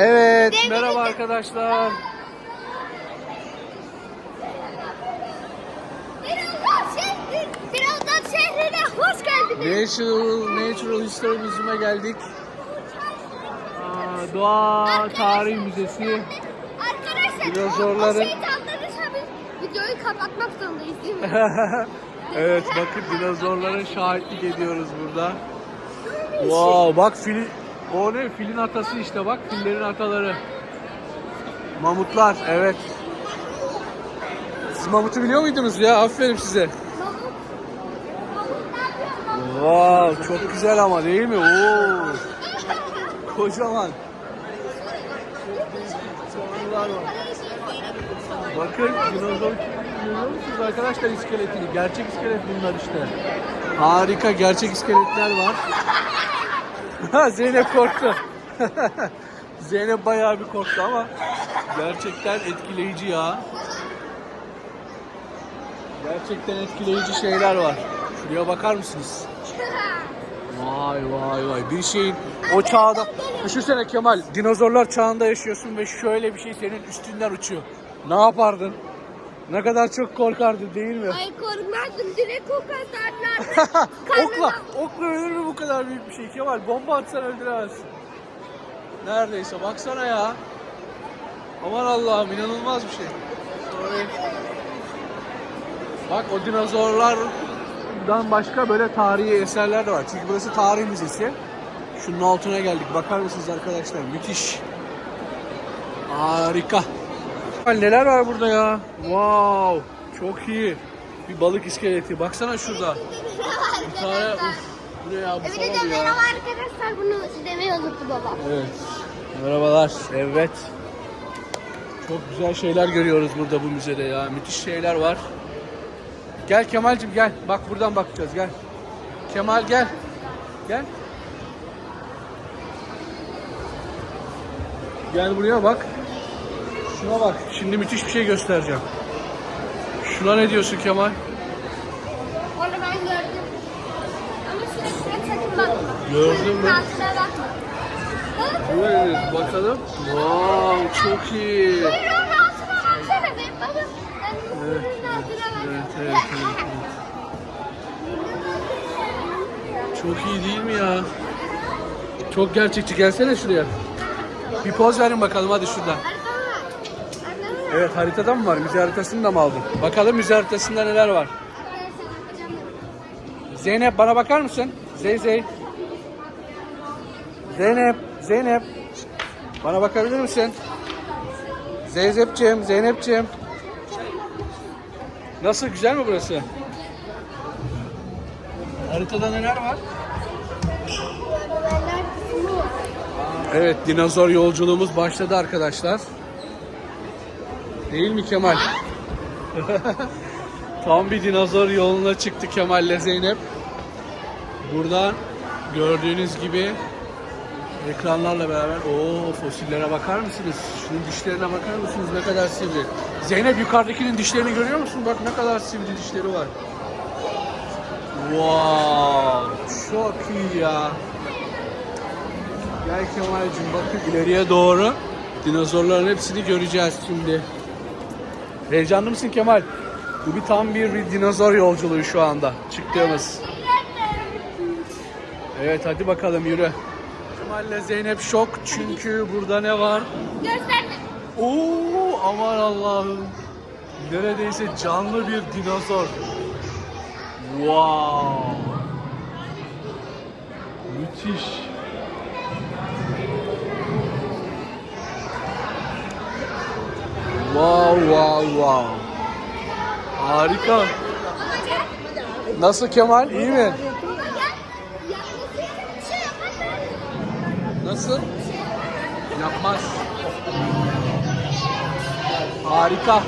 Evet, Devlet- merhaba arkadaşlar. Birazdan şehri, birazdan şehrine hoş geldiniz. Natural, Natural History Museum'a geldik. Aa, Doğa Tarih Müzesi. Arkadaşlar Dinozorların- o, o şeyi videoyu kapatmak zorundayız değil mi? evet, bakın dinozorlara şahitlik ediyoruz burada. Wow, bak fili, o ne? Filin atası işte bak, fillerin ataları. Mamutlar, evet. Siz mamutu biliyor muydunuz ya? Aferin size. Wow, çok güzel ama değil mi? Oo. Kocaman. Bakın dinozor görüyor musunuz arkadaşlar iskeletini? Gerçek iskelet bunlar işte. Harika gerçek iskeletler var. Zeynep korktu. Zeynep bayağı bir korktu ama gerçekten etkileyici ya. Gerçekten etkileyici şeyler var. Şuraya bakar mısınız? Vay vay vay bir şeyin o çağda düşünsene Kemal dinozorlar çağında yaşıyorsun ve şöyle bir şey senin üstünden uçuyor. Ne yapardın? Ne kadar çok korkardın değil mi? Ay korkmazdım direkt o kazanlardı. okla, okla ölür mü bu kadar büyük bir şey Kemal? Bomba atsan öldüremezsin. Neredeyse baksana ya. Aman Allah'ım inanılmaz bir şey. Sorry. Bak o dinozorlardan başka böyle tarihi eserler de var. Çünkü burası tarih müzesi. Şunun altına geldik. Bakar mısınız arkadaşlar? Müthiş. Harika. Neler var burada ya? Wow. Çok iyi. Bir balık iskeleti. Baksana şurada. Bir tane uf, bu ne ya bu Bir de falan ya. merhaba arkadaşlar bunu demeyi unuttu baba. Evet. Merhabalar. Evet. Çok güzel şeyler görüyoruz burada bu müzede ya. Müthiş şeyler var. Gel Kemal'cim gel. Bak buradan bakacağız gel. Kemal gel. Gel. Gel buraya bak. Şuna bak. Şimdi müthiş bir şey göstereceğim. Şuna ne diyorsun Kemal? Onu ben gördüm. Ama sürekli sakın bakma. Gördün mü? Altına bakma. Bak. Evet bakalım. Wow çok iyi. Buyurun altına baksana be. Baba. Ben Evet, buyurun altına bak. Evet, evet, evet, evet. Çok iyi değil mi ya? Çok gerçekçi. Gelsene şuraya. Bir poz verin bakalım hadi şuradan. Arkana bak. Arkana bak. Evet haritada mı var? Müze haritasını da mı aldın? Bakalım müze haritasında neler var. Zeynep bana bakar mısın? Zey Zey. Zeynep, Zeynep. Bana bakabilir misin? Zeyzepciğim, Zeynepciğim. Nasıl, güzel mi burası? Haritada neler var. Evet, dinozor yolculuğumuz başladı arkadaşlar. Değil mi Kemal? Tam bir dinozor yoluna çıktı Kemal ile Zeynep. Buradan gördüğünüz gibi ekranlarla beraber o fosillere bakar mısınız? Şunun dişlerine bakar mısınız? Ne kadar sivri. Zeynep yukarıdakinin dişlerini görüyor musun? Bak ne kadar sivri dişleri var. Wow, çok iyi ya. Gel Kemal'cim bakın ileriye doğru dinozorların hepsini göreceğiz şimdi. Heyecanlı mısın Kemal? Bu bir tam bir, bir dinozor yolculuğu şu anda çıktığımız. Evet hadi bakalım yürü. Kemal'le Zeynep şok çünkü burada ne var? Gösterme. Oo aman Allah'ım. Neredeyse canlı bir dinozor. Wow. Müthiş. Wow wow wow. Harika. Nasıl Kemal? İyi mi? Nasıl? Yapmaz. Harika.